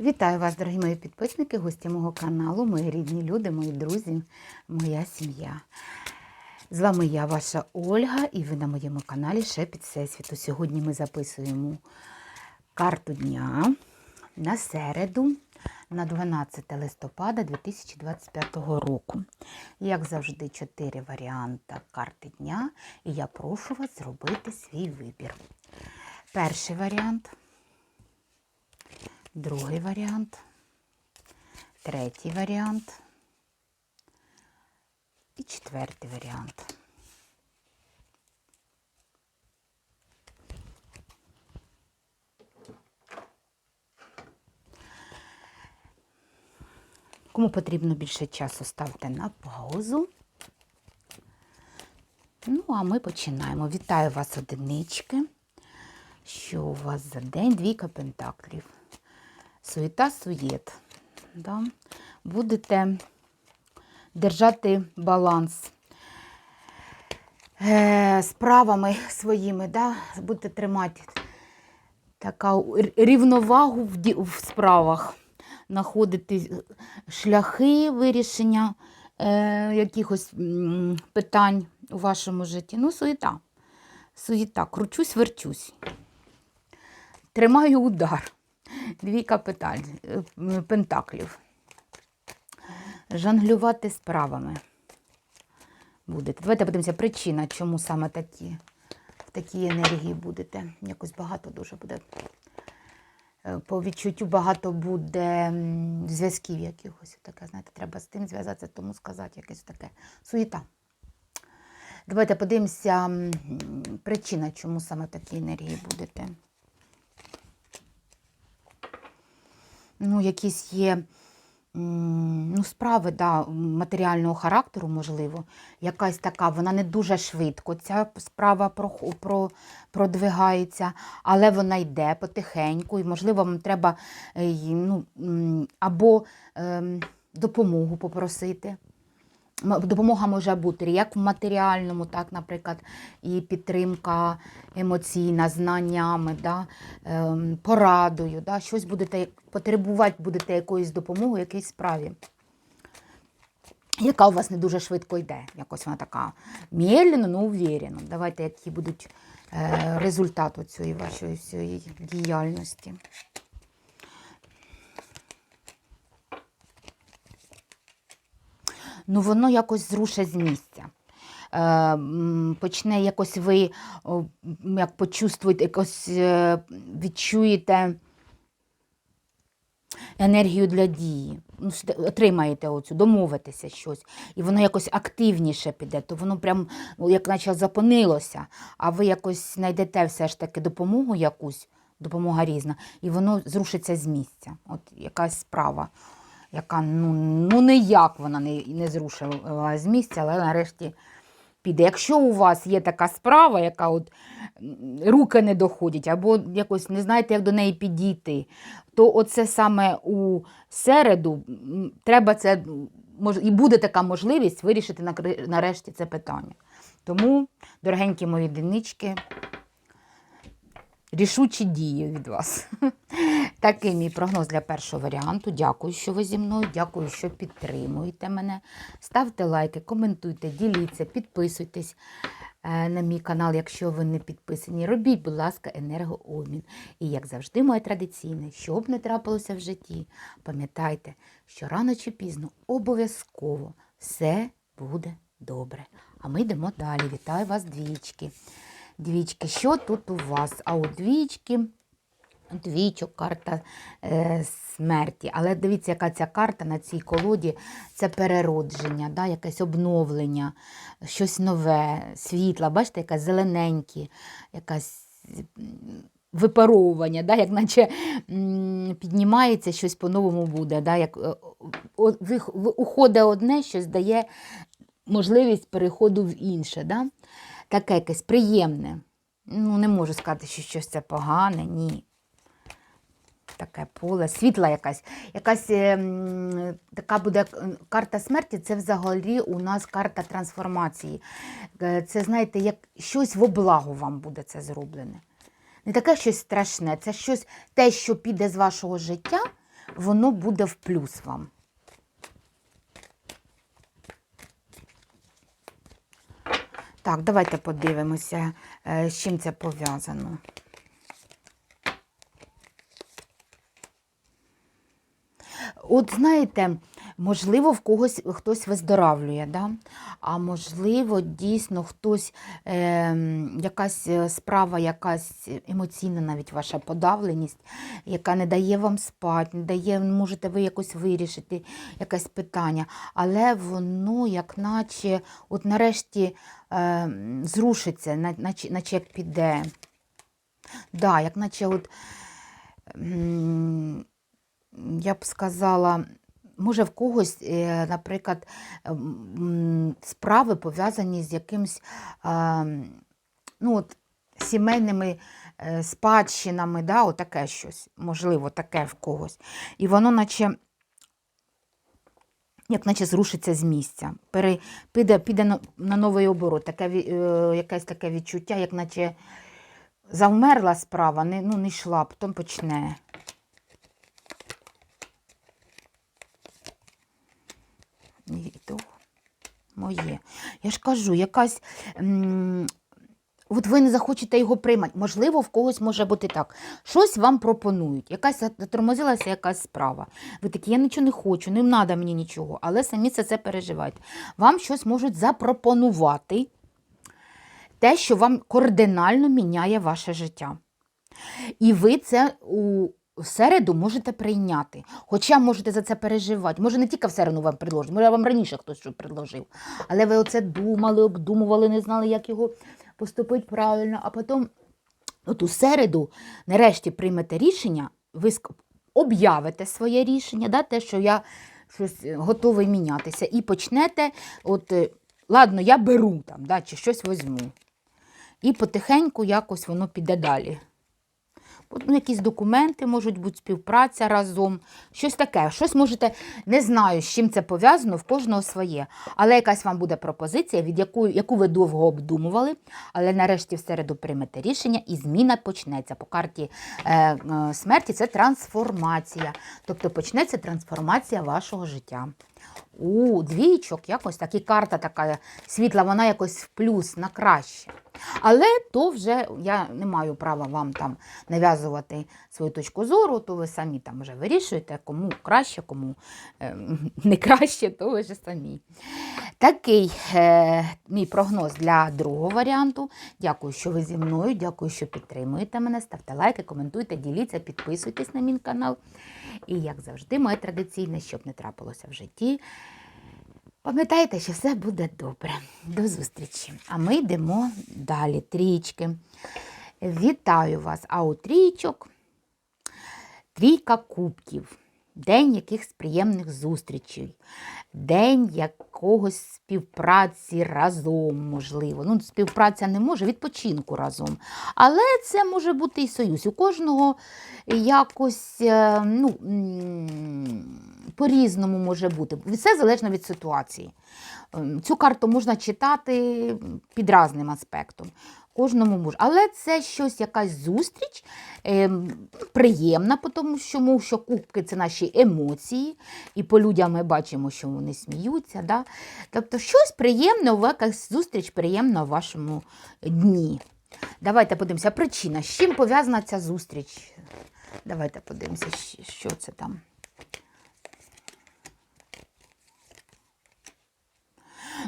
Вітаю вас, дорогі мої підписники, гості мого каналу, мої рідні люди, мої друзі, моя сім'я. З вами я, ваша Ольга, і ви на моєму каналі Шепіт Всесвіту. Сьогодні ми записуємо карту дня на середу, на 12 листопада 2025 року. Як завжди, чотири варіанти карти дня, і я прошу вас зробити свій вибір. Перший варіант. Другий варіант, третій варіант і четвертий варіант. Кому потрібно більше часу, ставте на паузу. Ну, а ми починаємо. Вітаю вас, одинички. Що у вас за день? Двійка пентаклів суєта суєт. Да? Будете держати баланс е, справами своїми, да? будете тримати таку рівновагу в, ді- в справах, знаходити шляхи вирішення е, якихось питань у вашому житті. Ну, суєта. Суєта. Кручусь, верчусь. Тримаю удар. Двійка питань, е, пентаклів. Жонглювати справами будете. Давайте подивимося, причина, чому саме такі, в такій енергії будете. Якось багато дуже буде. Е, По відчуттю багато буде зв'язків якихось. Таке, знаєте, треба з тим зв'язатися, тому сказати якесь таке. Суєта. Давайте подивимося, причина, чому саме в такій енергії будете. Ну, якісь є ну, справи да, матеріального характеру, можливо, якась така, вона не дуже швидко, ця справа продвигається, але вона йде потихеньку, і, можливо, вам треба е, ну, або ем, допомогу попросити. Допомога може бути як в матеріальному, так, наприклад, і підтримка емоційна, знаннями, да, ем, порадою, да, щось будете потребувати будете якоїсь допомоги, якійсь справі, яка у вас не дуже швидко йде. Якось вона така медленно, но уверенно. Давайте, які будуть е, результати цієї вашої всієї діяльності. Ну воно якось зрушить з місця. Е, почне якось ви як почувствуєте, якось е, відчуєте енергію для дії. Ну, отримаєте оцю, домовитеся щось, і воно якось активніше піде, то воно прям ну, як наче запонилося, а ви якось знайдете все ж таки допомогу якусь, допомога різна, і воно зрушиться з місця. От якась справа, яка ну, ну ніяк вона не, не зрушила з місця, але нарешті піде. Якщо у вас є така справа, яка от руки не доходять, або якось не знаєте, як до неї підійти, то оце саме у середу треба це і буде така можливість вирішити нарешті це питання. Тому, дорогенькі мої динички, рішучі дії від вас. Такий мій прогноз для першого варіанту. Дякую, що ви зі мною. Дякую, що підтримуєте мене. Ставте лайки, коментуйте, діліться, підписуйтесь е, на мій канал, якщо ви не підписані. Робіть, будь ласка, енергообмін. І, як завжди, моє традиційне, що б не трапилося в житті, пам'ятайте, що рано чи пізно обов'язково все буде добре. А ми йдемо далі. Вітаю вас, двічки. Двічки, що тут у вас? А у двічки Двічок, карта е, смерті. Але дивіться, яка ця карта на цій колоді це переродження, да, якесь обновлення, щось нове, світла. Бачите, якась зелененькі, якась випаровування, да, як наче піднімається, щось по-новому буде. Да, як, е, уходить одне, щось дає можливість переходу в інше. Да? Таке якесь приємне. Ну, не можу сказати, що щось це погане, ні таке поле, світла якась. Якась е, така буде е, карта смерті, це взагалі у нас карта трансформації. Е, Це, знаєте, як щось в облагу вам буде це зроблене. Не таке щось страшне, це щось те, що піде з вашого життя, воно буде в плюс вам. Так, давайте подивимося, е, з чим це пов'язано. От знаєте, можливо, в когось хтось виздоравлює, да? А можливо, дійсно хтось, е, якась справа, якась емоційна навіть ваша подавленість, яка не дає вам спати, не дає, можете ви якось вирішити якесь питання, але воно як наче от нарешті е, зрушиться, наче, наче як піде. Да, як наче от. я б сказала, може в когось, е, наприклад, справи пов'язані з якимсь а, ну, от, сімейними е, спадщинами, да, отаке щось, можливо, таке в когось. І воно наче. Як наче зрушиться з місця, Пере, піде, піде на, на новий оборот, таке, е, якесь таке відчуття, як наче завмерла справа, не, ну, не йшла, потім почне. І то моє. Я ж кажу, якась. м, От ви не захочете його приймати. Можливо, в когось може бути так. Щось вам пропонують, якась затормозилася якась справа. Ви такі, я нічого не хочу, не треба мені нічого, але самі це, це переживаєте. Вам щось можуть запропонувати, те, що вам кардинально міняє ваше життя. І ви це в середу можете прийняти. Хоча можете за це переживати. Може, не тільки в середу вам предложить, може, вам раніше хтось що предложив. Але ви оце думали, обдумували, не знали, як його поступити правильно. А потім, от у середу, нарешті приймете рішення, ви об'явите своє рішення, да, те, що я щось е, готовий мінятися, і почнете, от, е, ладно, я беру там, да, чи щось візьму. І потихеньку якось воно піде далі. Ну, якісь документи можуть бути, співпраця разом, щось таке. Щось можете, не знаю, з чим це пов'язано, в кожного своє. Але якась вам буде пропозиція, від яку, яку ви довго обдумували, але нарешті в середу приймете рішення і зміна почнеться. По карті е, е, смерті це трансформація. Тобто почнеться трансформація вашого життя. У двічок якось так, і карта така світла, вона якось в плюс на краще. Але то вже я не маю права вам там нав'язувати свою точку зору, то ви самі там вже вирішуєте, кому краще, кому е, не краще, то ви вже самі. Такий е, мій прогноз для другого варіанту. Дякую, що ви зі мною, дякую, що підтримуєте мене. Ставте лайки, коментуйте, діліться, підписуйтесь на мій канал. І, як завжди, моє традиційне, щоб не трапилося в житті. Пам'ятайте, що все буде добре. До зустрічі. А ми йдемо далі. Трічки. Вітаю вас! А у трійчок трійка кубків. День якихось приємних зустрічей, день якогось співпраці разом, можливо. Ну, співпраця не може, відпочинку разом. Але це може бути і союз. У кожного якось е, ну, по-різному може бути. Все залежно від ситуації. Ем, Цю карту можна читати під разним аспектом. Кожному може. Але це щось, якась зустріч, ем, приємна, тому що, що кубки це наші емоції, і по людям ми бачимо, що вони сміються. Да? Тобто щось приємне, якась зустріч приємна в вашому дні. Давайте подивимося, причина, з чим пов'язана ця зустріч? Давайте подивимося, що це там.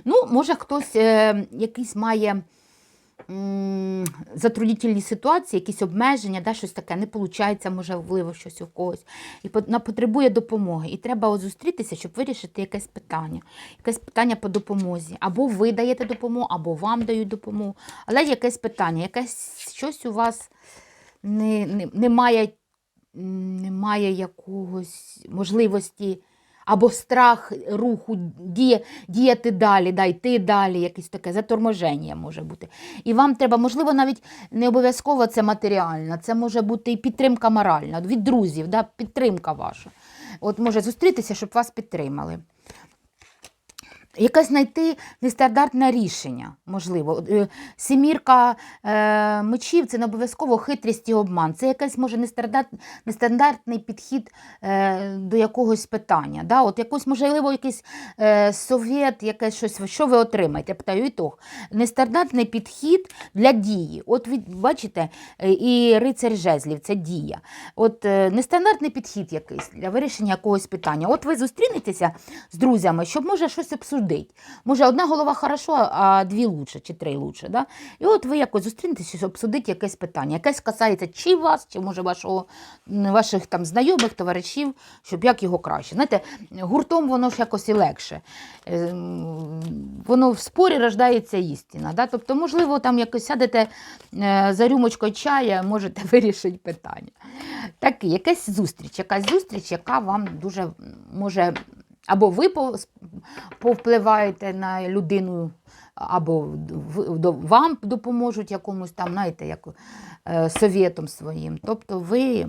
Ну, може, хтось е, якийсь має м, затруднительні ситуації, якісь обмеження, да, щось таке, не виходить, можливо, щось у когось. І по- на- потребує допомоги. І треба зустрітися, щоб вирішити якесь питання. Якесь питання по допомозі. Або ви даєте допомогу, або вам дають допомогу. Але якесь питання, якесь щось у вас не, не, немає, немає якогось можливості. Або страх руху діє, діяти далі, да, йти далі, якесь таке заторможення може бути. І вам треба, можливо, навіть не обов'язково це матеріальна, це може бути і підтримка моральна, від друзів, да, підтримка ваша. От може зустрітися, щоб вас підтримали. Якесь знайти нестандартне рішення, можливо. Е, Сімірка е, мечів це не обов'язково хитрість і обман. Це якийсь може нестандарт, нестандартний підхід е, до якогось питання. Да? От якось, можливо, якийсь е, совєт, якесь щось, що ви отримаєте? Питаю, ітог. Нестандартний підхід для дії. От ви бачите, е, і рицар жезлів це дія. От е, нестандартний підхід якийсь для вирішення якогось питання. От ви зустрінетеся з друзями, щоб може щось обсудити. Може, одна голова хорошо, а дві лучше, чи три лучше. Да? І от ви якось зустрінетеся, обсудити якесь питання. Якесь касається чи вас, чи може вашого, ваших там знайомих, товаришів, щоб як його краще. Знаєте, гуртом воно ж якось і легше. Е, Воно в спорі рождається істина. Да? Тобто, можливо, там якось сядете е, за рюмочкою чая, можете вирішити питання. Так, якась зустріч, якась зустріч, яка вам дуже може. Або ви повпливаєте на людину, або вам допоможуть якомусь там, знаєте, як е, совєтом своїм. Тобто ви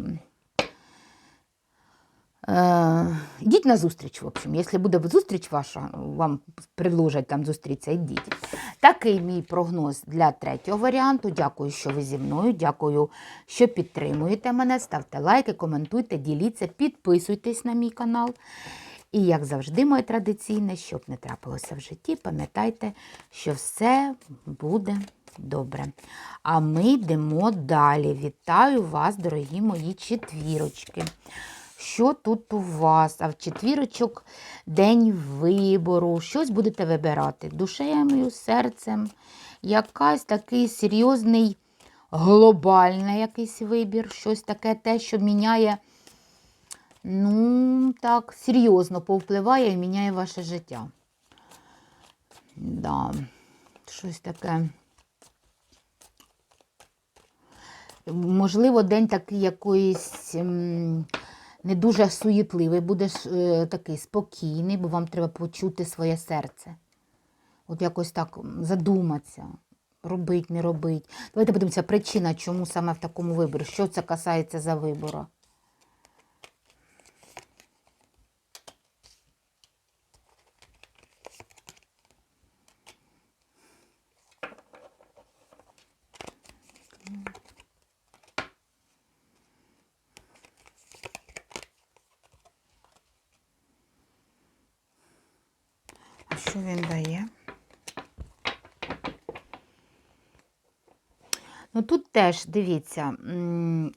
е, йдіть на зустріч, в общем. Якщо буде зустріч ваша, вам предложать там зустрітися, йдіть. Такий мій прогноз для третього варіанту. Дякую, що ви зі мною. Дякую, що підтримуєте мене. Ставте лайки, коментуйте, діліться, підписуйтесь на мій канал. І, як завжди, моє традиційне, щоб не трапилося в житті, пам'ятайте, що все буде добре. А ми йдемо далі. Вітаю вас, дорогі мої четвірочки. Що тут у вас? А в четвірочок день вибору. Щось будете вибирати душею, серцем. Якась такий серйозний, глобальний якийсь вибір, щось таке те, що міняє ну, так, серйозно повпливає і міняє ваше життя. Да, щось таке. Можливо, день такий якоїсь не дуже суєтливий, будеш е, такий спокійний, бо вам треба почути своє серце. От якось так задуматися, робить, не робить. Давайте подивимося, причина, чому саме в такому виборі, що це касається за вибору. Що він дає? Ну тут теж дивіться,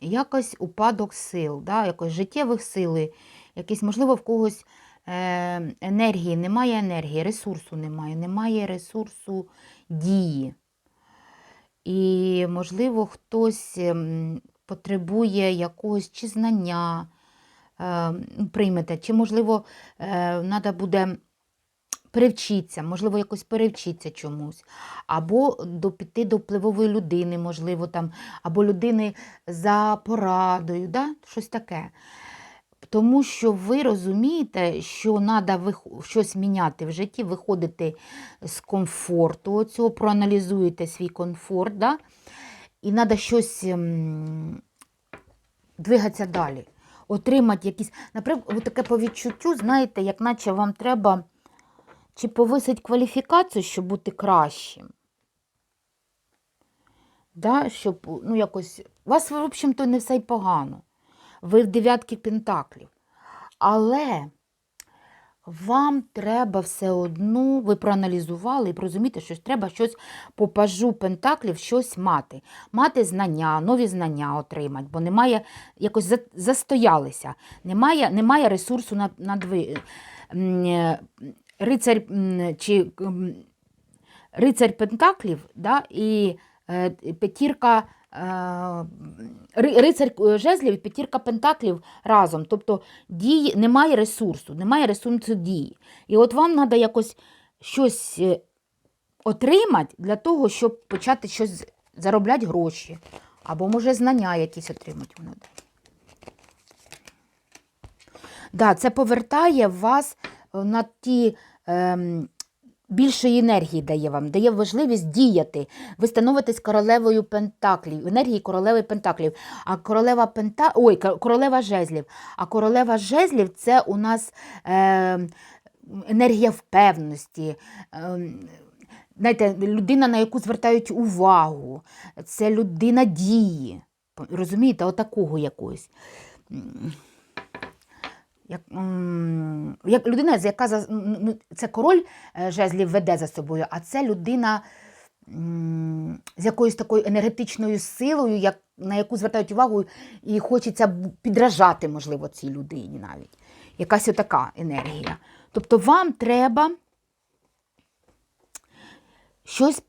якось упадок сил, да, якось життєвих сили, якісь, можливо, в когось е, енергії, немає енергії, ресурсу немає, немає ресурсу дії. І, можливо, хтось потребує якогось чи знання, е, приймете, чи, можливо, треба буде перевчитися, можливо, якось перевчитися чомусь, або до, піти до впливової людини, можливо, там, або людини за порадою, да? щось таке. Тому що ви розумієте, що треба щось міняти в житті, виходити з комфорту, оцього, проаналізуєте свій комфорт, да? і треба щось ем, двигатися далі. Отримати якісь, наприклад, таке по відчуттю, знаєте, як наче вам треба чи повисить кваліфікацію, щоб бути кращим. Да, щоб, ну, якось, у вас, в общем-то, не все й погано. Ви в дев'ятки пентаклів. Але вам треба все одно, ви проаналізували і розумієте, що треба щось по пажу пентаклів, щось мати. Мати знання, нові знання отримати, бо немає, якось за- застоялися, немає, немає ресурсу на, на е, Рицарь чи рицарь Пентаклів да, і е, п'ятірка е, рицарь е, жезлів і п'ятірка Пентаклів разом. Тобто дії, немає ресурсу, немає ресурсу дії. І от вам треба якось щось отримати для того, щоб почати щось заробляти гроші. Або, може, знання якісь отримати воно. Да, це повертає вас на ті більшої енергії дає вам, дає важливість діяти. Ви становитесь королевою пентаклів, енергії королеви пентаклів. А королева пента... Ой, королева жезлів. А королева жезлів це у нас. Е, енергія впевненості. ем, Знаєте, людина, на яку звертають увагу, це людина дії. Розумієте, отакого якогось. Як, як людина, яка ну, це король е, жезлів веде за собою, а це людина з якоюсь такою енергетичною силою, як, на яку звертають увагу, і хочеться підражати, можливо, цій людині навіть. Якась отака енергія. Тобто вам треба щось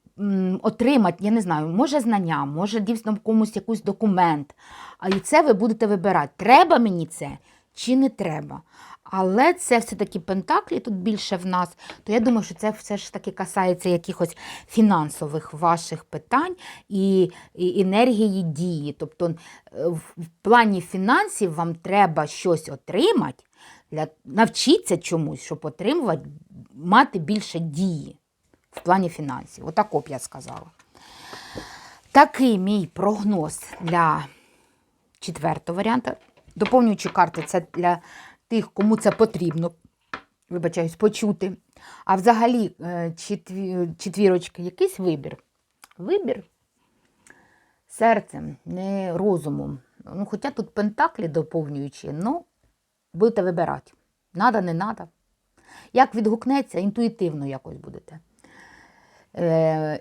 отримати, я не знаю, може знання, може дійсно комусь якийсь документ. А і це ви будете вибирати, треба мені це чи не треба. Але це все-таки пентаклі тут більше в нас, то я думаю, що це все ж таки касається якихось фінансових ваших питань і, і енергії дії. Тобто е, в плані фінансів вам треба щось отримати, для, навчитися чомусь, щоб отримувати, мати більше дії в плані фінансів. Отако б я сказала. Такий мій прогноз для четвертого варіанту. Доповнюючи карти, це для тих, кому це потрібно, вибачаюсь, почути. А взагалі, е, четвірочки, якийсь вибір. Вибір серцем, не розумом. Ну, хоча тут пентаклі доповнюючи, ну, будете вибирати. Надо, не надо. Як відгукнеться, інтуїтивно якось будете. Е,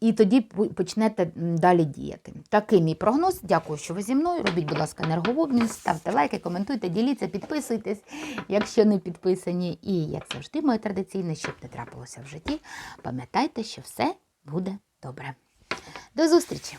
і тоді почнете далі діяти. Такий мій прогноз. Дякую, що ви зі мною. Робіть, будь ласка, енергообмін, ставте лайки, коментуйте, діліться, підписуйтесь, якщо не підписані. І, як завжди, моє традиційне, щоб не трапилося в житті, пам'ятайте, що все буде добре. До зустрічі!